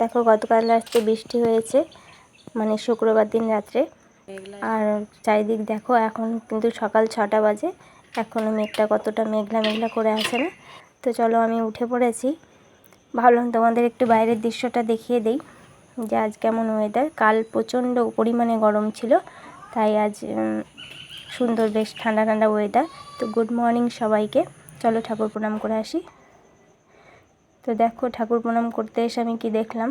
দেখো, গতকাল রাত্রে বৃষ্টি হয়েছে মানে শুক্রবার দিন রাত্রে। আর চারিদিক দেখো, এখন কিন্তু সকাল ছটা বাজে এখনও মেঘটা কতটা মেঘলা মেঘলা করে আসে না? তো চলো, আমি উঠে পড়েছি। ভাবলাম তোমাদের একটু বাইরের দৃশ্যটা দেখিয়ে দেই, যে আজ কেমন ওয়েদার কাল প্রচণ্ড পরিমাণে গরম ছিল, তাই আজ সুন্দর বেশ ঠান্ডা ঠান্ডা ওয়েদার তো গুড মর্নিং সবাইকে। চলো, ঠাকুর প্রণাম করে আসি। তো দেখো ঠাকুর প্রণাম করতে এসে আমি কি দেখলাম?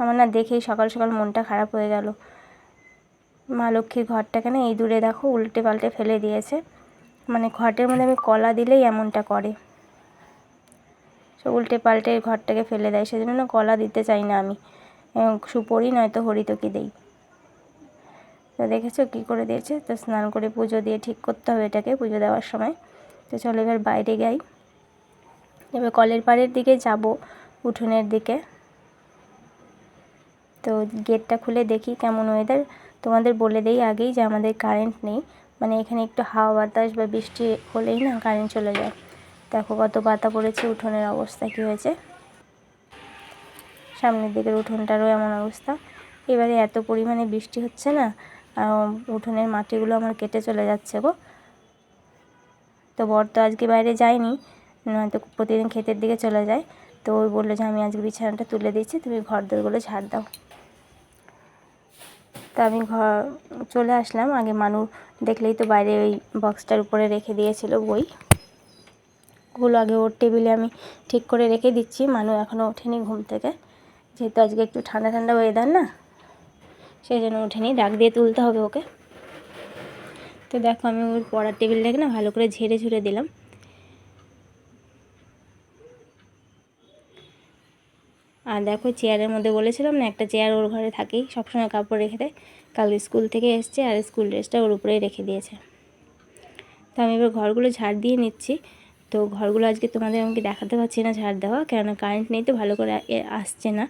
আমার না দেখেই সকাল সকাল মনটা খারাপ হয়ে গেল। মা লক্ষ্মীর ঘরটাকে না এই দূরে দেখো উল্টে পাল্টে ফেলে দিয়েছে। মানে ঘটের মধ্যে আমি কলা দিলেই এমনটা করে। সব উল্টে পাল্টে ঘরটাকে ফেলে দেয়, সেজন্য না কলা দিতে চাই না আমি। সুপরি নয়তো হরিতকি দেই। তো দেখেছ কী করে দিয়েছে? তো স্নান করে পুজো দিয়ে ঠিক করতে হবে এটাকে পুজো দেওয়ার সময়। তো চলো এবার বাইরে যাই। এবার কলের পাড়ের দিকে যাব উঠোনের দিকে। তো গেটটা খুলে দেখি কেমন ওয়েদার তোমাদের বলে দেই আগেই যে আমাদের কারেন্ট নেই। মানে এখানে একটু হাওয়া বাতাস বা বৃষ্টি হলেই না কারেন্ট চলে যায়। দেখো কত পাতা পড়েছে, উঠোনের অবস্থা কী হয়েছে। সামনের দিকের উঠোনটারও এমন অবস্থা। এবারে এত পরিমাণে বৃষ্টি হচ্ছে না উঠোনের মাটিগুলো আমার কেটে চলে যাচ্ছে গো। তো বর তো আজকে বাইরে যায়নি নয়তো প্রতিদিন ক্ষেতের দিকে চলে যায়। তো ওই বলল যে, আমি আজকে বিছানাটা তুলে দিচ্ছি তুমি ঘর দোরগুলো ঝাড় দাও। তা আমি ঘর চলে আসলাম। আগে মানু দেখলেই তো বাইরে ওই বক্সটার উপরে রেখে দিয়েছিল বই। ওগুলো আগে ওর টেবিলে আমি ঠিক করে রেখে দিচ্ছি। মানু এখনও ওঠেনি ঘুম থেকে। যেহেতু আজকে একটু ঠান্ডা ঠান্ডা ওয়েদার না, সেই জন্য ওঠেনি। ডাক দিয়ে তুলতে হবে ওকে। তো দেখো আমি ওর পড়ার টেবিলটাকে না ভালো করে ঝেড়ে ঝুড়ে দিলাম। দেখো চেয়ারের মধ্যে বলেছিলাম না, একটা চেয়ার ওর ঘরে থাকেই, সবসময় কাপড় রেখে দেয়। কাল স্কুল থেকে এসছে আর স্কুল ড্রেসটা ওর উপরেই রেখে দিয়েছে। তো আমি এবার ঘরগুলো ঝাড় দিয়ে নিচ্ছি। তো ঘরগুলো আজকে তোমাদের আমাকে দেখাতে পারছি না ঝাড় দেওয়া, কেননা কারেন্ট নেই তো, ভালো করে আসছে না।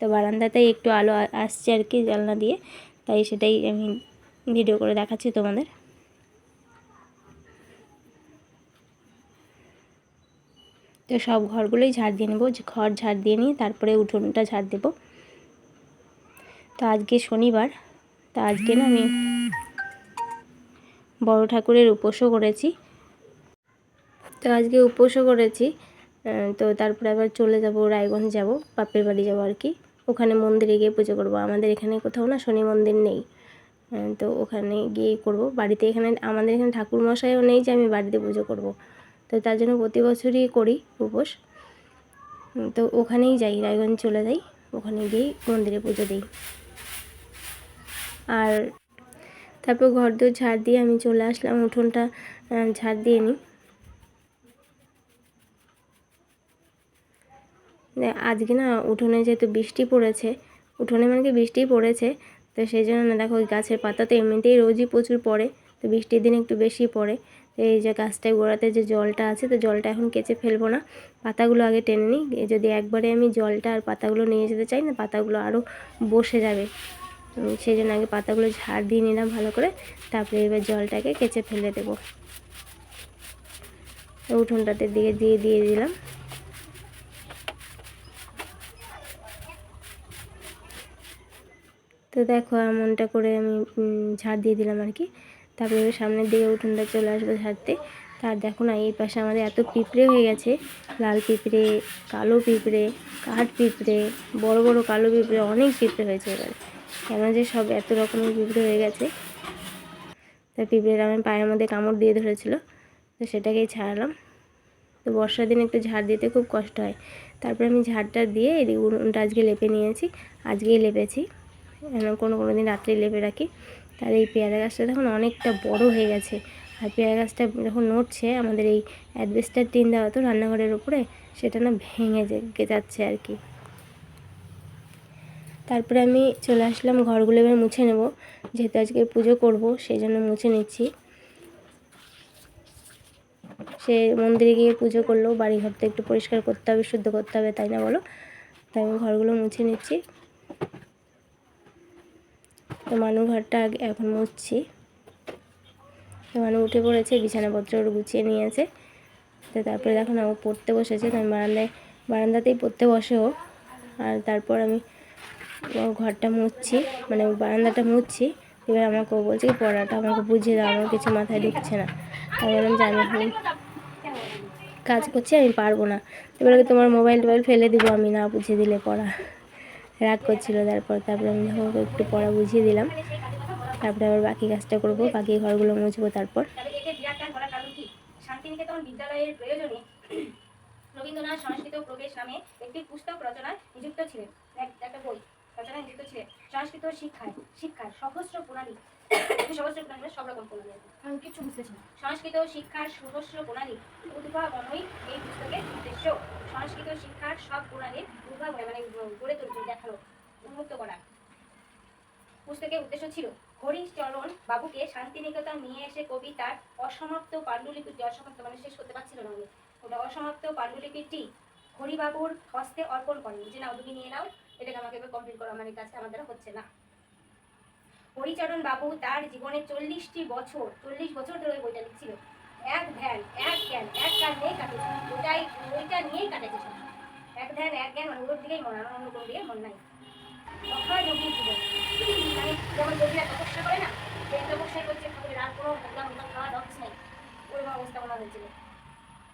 তো বারান্দাতেই একটু আলো আসছে আর কি জানলা দিয়ে, তাই সেটাই আমি ভিডিও করে দেখাচ্ছি তোমাদের। তো সব ঘরগুলোই ঝাড় দিয়ে নেব। ঘর ঝাড় দিয়ে নিয়ে তারপরে উঠোনটা ঝাড় দেবো। তো আজকে শনিবার, তো আজকে না আমি বড় ঠাকুরের উপোসও করেছি। তো আজকে উপোসও করেছি তো তারপরে আবার চলে যাব, রায়গঞ্জ যাব, বাপের বাড়ি যাব আর কি। ওখানে মন্দিরে গিয়ে পুজো করব। আমাদের এখানে কোথাও না শনি মন্দির নেই। তো ওখানে গিয়ে করব। বাড়িতে এখানে, আমাদের এখানে ঠাকুর মশাইও নেই যে আমি বাড়িতে পুজো করব। তো তার জন্য প্রতি বছরই করি উপোস। তো ওখানেই যাই, রায়গঞ্জ চলে যাই, ওখানে গিয়েই মন্দিরে পুজো দিই। আর তারপর ঘর দোর ঝাড় দিয়ে আমি চলে আসলাম, উঠোনটা ঝাড় দিয়ে নিই। আজকে না উঠোনে যেহেতু বৃষ্টি পড়েছে, উঠোনে মানে কি বৃষ্টিই পড়েছে, তো সেই জন্য না দেখো ওই গাছের পাতা তো এমনিতেই রোজই প্রচুর পড়ে, তো বৃষ্টির দিন একটু বেশি পড়ে। এই যে গাছটায় গোড়াতে যে জলটা আছে, তো জলটা এখন কেচে ফেলব না। পাতাগুলো আগে টেনে নিই যদি একবারে আমি জলটা আর পাতাগুলো নিয়ে যেতে চাই না, পাতাগুলো আরও বসে যাবে। সেই জন্য আগে পাতাগুলো ঝাড় দিয়ে নিলাম ভালো করে, তারপরে এবার জলটাকে কেচে ফেলে দেবো। উঠোনটাতে দিয়ে দিয়ে দিয়ে দিলাম। তো দেখো এমনটা করে আমি ঝাড় দিয়ে দিলাম আর কি। তারপরে সামনের দিকে উঠোনটা চলে আসবে ঝাড়তে তার দেখো না, এই পাশে আমাদের এত পিঁপড়ে হয়ে গেছে। লাল পিঁপড়ে, কালো পিঁপড়ে, কাঠ পিঁপড়ে, বড় বড় কালো পিঁপড়ে, অনেক পিঁপড়ে হয়েছে এবারে। কেন যে সব এত রকমের পিঁপড়ে হয়ে গেছে। তা পিঁপড়েরা আমার পায়ের মধ্যে কামড় দিয়ে ধরেছিল, তো সেটাকেই ছাড়ালাম। তো বর্ষার দিনে একটু ঝাড় দিতে খুব কষ্ট হয়। তারপরে আমি ঝাড়টা দিয়ে এদিকে উনুনটা আজকে লেপে নিয়েছি, আজকেই লেপেছি। এমন কোনো কোনো দিন রাত্রে লেপে রাখি। তার এই পেয়ারা গাছটা দেখুন অনেকটা বড় হয়ে গেছে। আর পেয়ারা গাছটা যখন নড়ছে, আমাদের এই অ্যাডভেস্টার টিন দেওয়া তো রান্নাঘরের উপরে, সেটা না ভেঙে যাচ্ছে আর কি। তারপরে আমি চলে আসলাম, ঘরগুলো এবার মুছে নেব। যেহেতু আজকে পুজো করব, সেই জন্য মুছে নিচ্ছি। সে মন্দিরে গিয়ে পুজো করলেও বাড়ি তো একটু পরিষ্কার করতে হবে, শুদ্ধ করতে হবে, তাই না বলো? তাই আমি ঘরগুলো মুছে নিচ্ছি। তো মানু ঘরটা এখন মুছছি। মানু উঠে পড়েছে, বিছানাপত্র ওর গুছিয়ে নিয়েছে। তো তারপরে দেখো না ও পড়তে বসেছে, তো আমি বারান্দায়, বারান্দাতেই পড়তে বসে ও। আর তারপর আমি ঘরটা মুছছি মানে বারান্দাটা মুছছি। এবার আমাকে ও বলছে পড়াটা আমাকে বুঝিয়ে দাও, আমার কিছু মাথায় ঢুকছে না। আমি বললাম যে আমি কাজ করছি, আমি পারব না। এবার তোমার মোবাইল টোবাইল ফেলে দিব, আমি না বুঝিয়ে দিলে পড়া। রাগ করছিল, তারপর তারপরে আমি যখন একটু পড়া বুঝিয়ে দিলাম। তারপরে আবার বাকি কাজটা করব, বাকি ঘরগুলো মুছবো তারপর। রবীন্দ্রনাথ সংস্কৃত প্রবেশ নামে একটি পুস্তক রচনায় নিযুক্ত ছিলেন। একটা বই। সংস্কৃত শিক্ষায় শিক্ষার সহস্র প্রণালী। সহস্র প্রণালী সব রকম প্রণালী আমি কিছু বুঝতেছি সংস্কৃত শিক্ষার সহস্র প্রণালী। উদ্ভাবনই এই পুস্তকের উদ্দেশ্য। সংস্কৃত শিক্ষার সব প্রণালীর উদ্ভাবন মানে গড়ে তুলতে দেখানো উন্মুক্ত করা। পুস্তকের উদ্দেশ্য ছিল হরিশচরণ বাবুকে শান্তিনিকেতন নিয়ে এসে কবি তার অসমাপ্ত পাণ্ডুলিপিটি অসমাপ্ত মানে শেষ করতে পারছিল না উনি। ওটা অসমাপ্ত পাণ্ডুলিপিটি হরিবাবুর হস্তে অর্পণ করেন। যে নাও তুমি নিয়ে নাও। এটাকে আমাকে এবার কমপ্লিট করো কাজটা আমার দ্বারা হচ্ছে না। হরিচরণ বাবু তার জীবনে চল্লিশটি বছর, চল্লিশ বছর ধরে বইটা লিখছিল। এক ধ্যান, এক জ্ঞান, এক কাজ নিয়েই কাটেছে। ওটাই, ওইটা নিয়েই কাটেছে। এক ধ্যান, এক জ্ঞান মানে ওর দিকেই মন আমার অন্য কোনো দিকে মন নাই। অক্ষয়যোগীর জীবন। মানে যেমন যোগীরা তপস্যা করে না, সেই তপস্যাই করছে ঠাকুরের, আর কোনো ভোগলা মোগলা খাওয়া দাওয়া কিছু নেই। ওরকম অবস্থা ওনার হয়েছিল।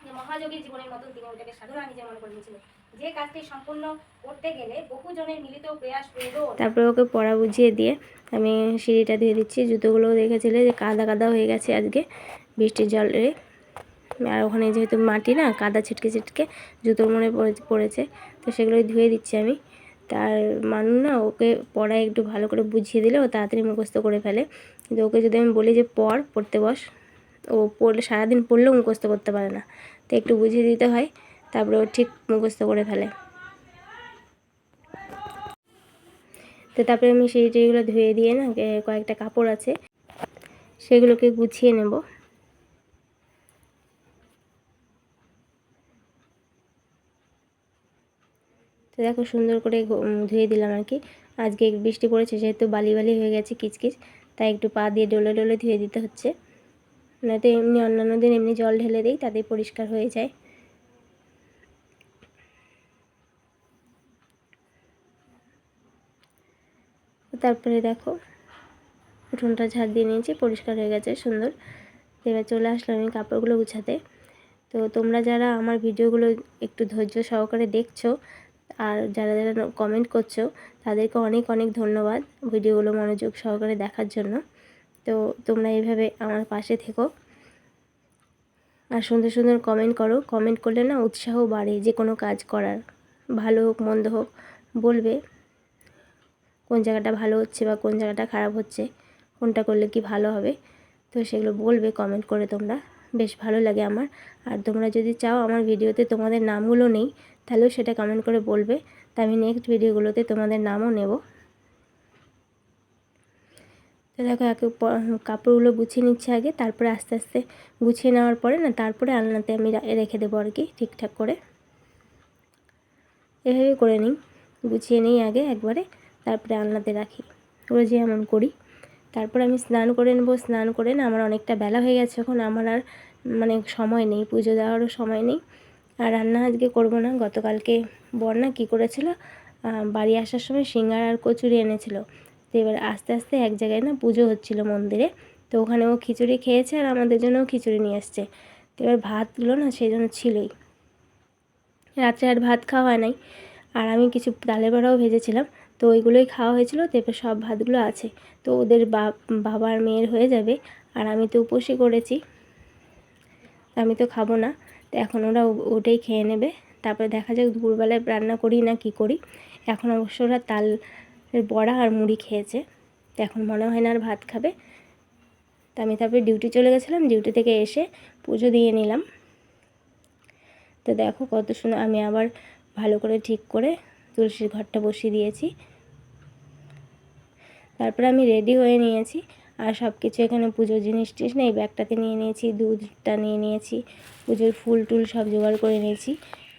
মহাযোগীর জীবনের মতন তিনি ওটাকে সাধনা নিজে মনে করে নিয়েছিল যে কাজটি সম্পূর্ণ করতে গেলে মিলিত প্রয়াস প্রয়োজন। তারপরে ওকে পড়া বুঝিয়ে দিয়ে আমি সিঁড়িটা ধুয়ে দিচ্ছি। জুতোগুলোও দেখেছিলে যে কাদা কাদা হয়ে গেছে আজকে বৃষ্টির জলে। আর ওখানে যেহেতু মাটি না, কাদা ছিটকে ছিটকে জুতোর মনে পড়ে- পড়েছে। তো সেগুলোই ধুয়ে দিচ্ছি আমি। তার মানু না ওকে পড়া একটু ভালো করে বুঝিয়ে দিলে ও তাড়াতাড়ি মুখস্থ করে ফেলে। কিন্তু ওকে যদি আমি বলি যে পড়, পড়তে বস। ও পড়লে, সারাদিন পড়লেও মুখস্থ করতে পারে না। তো একটু বুঝিয়ে দিতে হয়, তারপরে ও ঠিক মুখস্থ করে ফেলে। তো তারপরে আমি সেই টিগুলো ধুয়ে দিয়ে না কয়েকটা কাপড় আছে, সেগুলোকে গুছিয়ে নেব। তো দেখো সুন্দর করে ধুয়ে দিলাম আর কি। আজকে বৃষ্টি পড়েছে, যেহেতু বালি বালি হয়ে গেছে, কিচকিচ, তাই একটু পা দিয়ে ডলে ডলে ধুয়ে দিতে হচ্ছে। নয়তো এমনি অন্যান্য দিন এমনি জল ঢেলে দিই, তাতেই পরিষ্কার হয়ে যায়। তারপরে দেখো, উঠোনটা ঝাড় দিয়ে নিয়েছি, পরিষ্কার হয়ে গেছে, সুন্দর। এবার চলে আসলাম আমি কাপড়গুলো গুছাতে। তো তোমরা যারা আমার ভিডিওগুলো একটু ধৈর্য সহকারে দেখছ, আর যারা যারা কমেন্ট করছ, তাদেরকে অনেক অনেক ধন্যবাদ ভিডিওগুলো মনোযোগ সহকারে দেখার জন্য। তো তোমরা এইভাবে আমার পাশে থেকো। আর সুন্দর সুন্দর কমেন্ট করো। কমেন্ট করলে না উৎসাহ বাড়ে যে কোনো কাজ করার। ভালো হোক, মন্দ হোক, বলবে কোন জায়গাটা ভালো হচ্ছে বা কোন জায়গাটা খারাপ হচ্ছে, কোনটা করলে কি ভালো হবে, তো সেগুলো বলবে কমেন্ট করে তোমরা। বেশ ভালো লাগে আমার। আর তোমরা যদি চাও আমার ভিডিওতে তোমাদের নামগুলো নেই, তাহলেও সেটা কমেন্ট করে বলবে। তা আমি নেক্সট ভিডিওগুলোতে তোমাদের নামও নেব। দেখো একে কাপড়গুলো গুছিয়ে নিচ্ছে আগে, তারপরে আস্তে আস্তে গুছিয়ে নেওয়ার পরে না তারপরে আলনাতে আমি রেখে দেবো আর কি, ঠিকঠাক করে। এভাবে করে নিই, গুছিয়ে নিই আগে একবারে, তারপরে আলনাতে রাখি। রোজই এমন করি। তারপর আমি স্নান করে নেব, স্নান করে না আমার অনেকটা বেলা হয়ে গেছে এখন, আমার আর মানে সময় নেই, পুজো দেওয়ারও সময় নেই। আর রান্না আজকে করব না, গতকালকে বর্ণা কী করেছিল বাড়ি আসার সময় সিঙ্গার আর কচুরি এনেছিল। তো এবার আস্তে আস্তে এক জায়গায় না পুজো হচ্ছিল মন্দিরে। তো ওখানে ও খিচুড়ি খেয়েছে আর আমাদের জন্যও খিচুড়ি নিয়ে এসছে। তো এবার ভাতগুলো না সেই জন্য ছিলই। রাত্রে আর ভাত খাওয়া হয় নাই। আর আমি কিছু তালের বড়াও ভেজেছিলাম। তো ওইগুলোই খাওয়া হয়েছিল, তো এবার সব ভাতগুলো আছে। তো ওদের বাবার মেয়ের হয়ে যাবে আর আমি তো উপোসই করেছি। আমি তো খাব না। তো এখন ওরা ওটাই খেয়ে নেবে। তারপরে দেখা যাক দুপুরবেলায় রান্না করি না কি করি। এখন অবশ্য ওরা তাল বড়া আর মুড়ি খেয়েছে। তো এখন মনে হয় না আর ভাত খাবে। তো আমি তারপরে ডিউটি চলে গেছিলাম। ডিউটি থেকে এসে পুজো দিয়ে নিলাম। তো দেখো কত সুন্দর আমি আবার ভালো করে ঠিক করে তুলসীর ঘরটা বসিয়ে দিয়েছি। তারপরে আমি রেডি হয়ে নিয়েছি। আর সব কিছু এখানে পুজোর জিনিস টিস নেই। ব্যাগটাতে নিয়ে নিয়েছি, দুধটা নিয়ে নিয়েছি, পুজোর ফুল টুল সব জোগাড় করে নিয়েছি।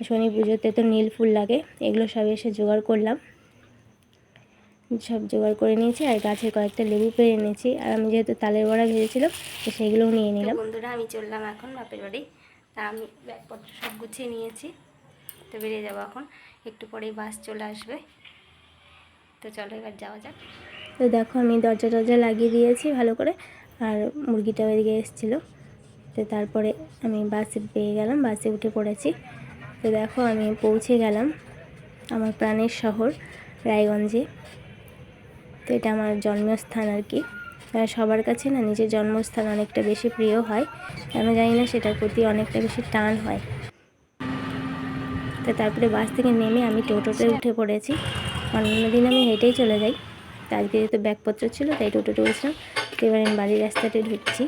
শনি পুজোতে তো নীল ফুল লাগে, এগুলো সব এসে জোগাড় করলাম। সব জোগাড় করে নিয়েছি আর গাছের কয়েকটা লেবু পেরে এনেছি। আর আমি যেহেতু তালের বড়া ভেজেছিলাম তো সেইগুলোও নিয়ে নিলাম। বন্ধুরা আমি চললাম এখন বাপের বাড়ি। তা আমি ব্যাগপত্র সব গুছিয়ে নিয়েছি। তো বেরিয়ে যাব এখন। একটু পরেই বাস চলে আসবে। তো চলো এবার যাওয়া যাক। তো দেখো আমি দরজা টরজা লাগিয়ে দিয়েছি ভালো করে। আর মুরগিটা ওইদিকে এসেছিল। তো তারপরে আমি বাসে পেয়ে গেলাম বাসে উঠে পড়েছি। তো দেখো আমি পৌঁছে গেলাম আমার প্রাণের শহর রায়গঞ্জে। তো এটা আমার জন্মস্থান আর কি সবার কাছে না নিজের জন্মস্থান অনেকটা বেশি প্রিয় হয়। কেন জানি না সেটার প্রতি অনেকটা বেশি টান হয়। তো তারপরে বাস থেকে নেমে আমি টোটোতে উঠে পড়েছি। অন্যান্য দিন আমি হেঁটেই চলে যাই। তো আজকে যেহেতু ব্যাগপত্র ছিল, তাই টোটোতে উঠেছিলাম তো এবার আমি বাড়ির রাস্তাতে ঢুকছি।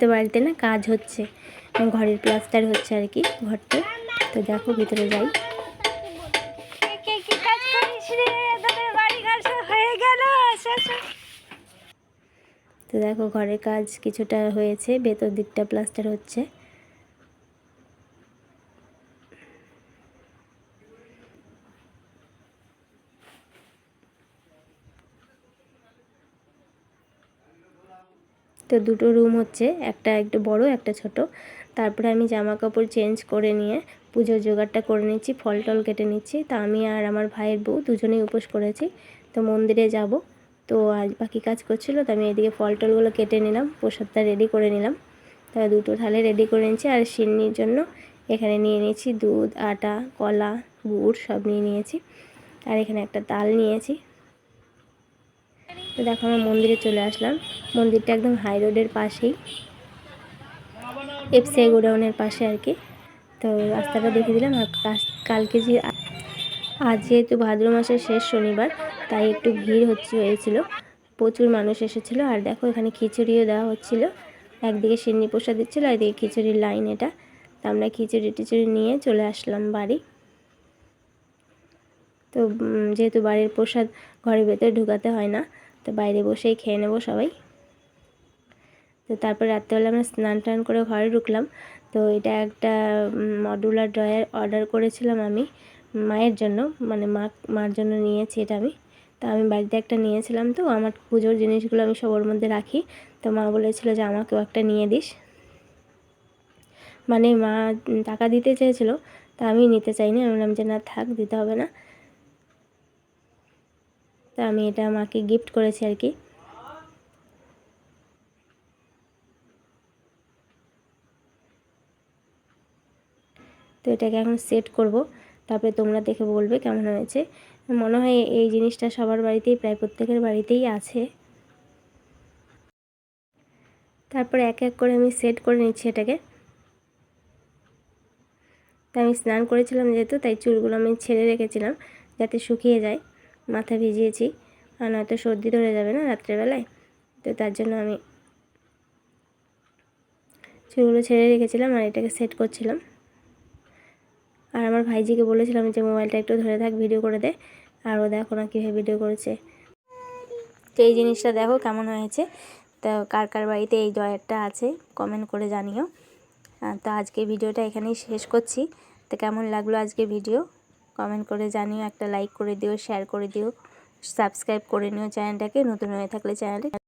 তো বাড়িতে না কাজ হচ্ছে, ঘরের প্লাস্টার হচ্ছে আর কি ঘরটা। তো দেখো ভিতরে যাই। দেখো ঘরের কাজ কিছুটা হয়েছে, ভেতর দিকটা প্লাস্টার হচ্ছে। তো দুটো রুম হচ্ছে, একটা একটু বড়, একটা ছোট। তারপরে আমি জামা কাপড় চেঞ্জ করে নিয়ে পুজোর জোগাড়টা করে নিচ্ছি, ফল টল কেটে নিচ্ছি। তা আমি আর আমার ভাইয়ের বউ দুজনেই উপোস করেছি, তো মন্দিরে যাব। তো আজ বাকি কাজ করছিল, তো আমি এদিকে ফল টলগুলো কেটে নিলাম, প্রসাদটা রেডি করে নিলাম। তারপর দুটো থালে রেডি করে নিয়েছি, আর সিন্নির জন্য এখানে নিয়ে নিয়েছি দুধ, আটা, কলা, গুড় সব নিয়ে নিয়েছি, আর এখানে একটা তাল নিয়েছি। তো দেখো আমরা মন্দিরে চলে আসলাম, মন্দিরটা একদম হাই রোডের পাশেই এফসিআই গোডাউনের পাশে আর কি। তো রাস্তাটা দেখে দিলাম, আর কালকে যে আজ যেহেতু ভাদ্র মাসের শেষ শনিবার, তাই একটু ভিড় হচ্ছে, হয়েছিল। প্রচুর মানুষ এসেছিল, আর দেখো এখানে খিচুড়িও দেওয়া হচ্ছিল। একদিকে সিন্নি প্রসাদ দিচ্ছিল একদিকে খিচুড়ির লাইন এটা। তো আমরা খিচুড়ি টিচুড়ি নিয়ে চলে আসলাম বাড়ি। তো যেহেতু বাড়ির প্রসাদ ঘরের ভেতরে ঢুকাতে হয় না, তো বাইরে বসেই খেয়ে নেব সবাই। তো তারপর রাত্রেবেলা আমরা স্নান টান করে ঘরে ঢুকলাম। তো এটা একটা মডুলার ড্রয়ার অর্ডার করেছিলাম আমি। মায়ের জন্য মানে মা, মার জন্য নিয়েছি এটা আমি। তো আমি বাড়িতে একটা নিয়েছিলাম তো, আমার পুজোর জিনিসগুলো আমি সব ওর মধ্যে রাখি। তো মা বলেছিল যে আমাকেও একটা নিয়ে দিস। মানে মা টাকা দিতে চেয়েছিল, তা আমি নিতে চাইনি। আমি বললাম যে না থাক, দিতে হবে না। তা আমি এটা মাকে গিফট করেছি আর কি। তো এটাকে এখন সেট করব। তারপরে তোমরা দেখে বলবে কেমন হয়েছে। মনে হয় এই জিনিসটা সবার বাড়িতেই, প্রায় প্রত্যেকের বাড়িতেই আছে। তারপরে এক এক করে আমি সেট করে নিচ্ছি এটাকে। তাই আমি স্নান করেছিলাম যেহেতু, তাই চুলগুলো আমি ছেড়ে রেখেছিলাম যাতে শুকিয়ে যায়। মাথা ভিজিয়েছি, আর নয়তো সর্দি ধরে যাবে না রাত্রেবেলায়। তো তার জন্য আমি চুলগুলো ছেড়ে রেখেছিলাম আর এটাকে সেট করছিলাম। আমার ভাইজিকে বলেছিলাম যে, মোবাইলটা একটু ধরে থাক, ভিডিও করে দে। আর ও দেখো না কীভাবে ভিডিও করেছে। তো এই জিনিসটা দেখো কেমন হয়েছে। তো কার কার বাড়িতে এই ড্রয়ারটা আছে কমেন্ট করে জানিও। তো আজকে ভিডিওটা এখানেই শেষ করছি। তো কেমন লাগল আজকে ভিডিও? কমেন্ট করে জানিও, একটা লাইক করে দিও শেয়ার করে দিও সাবস্ক্রাইব করে নিও চ্যানেলটাকে। নতুন হয়ে থাকলে চ্যানেলটা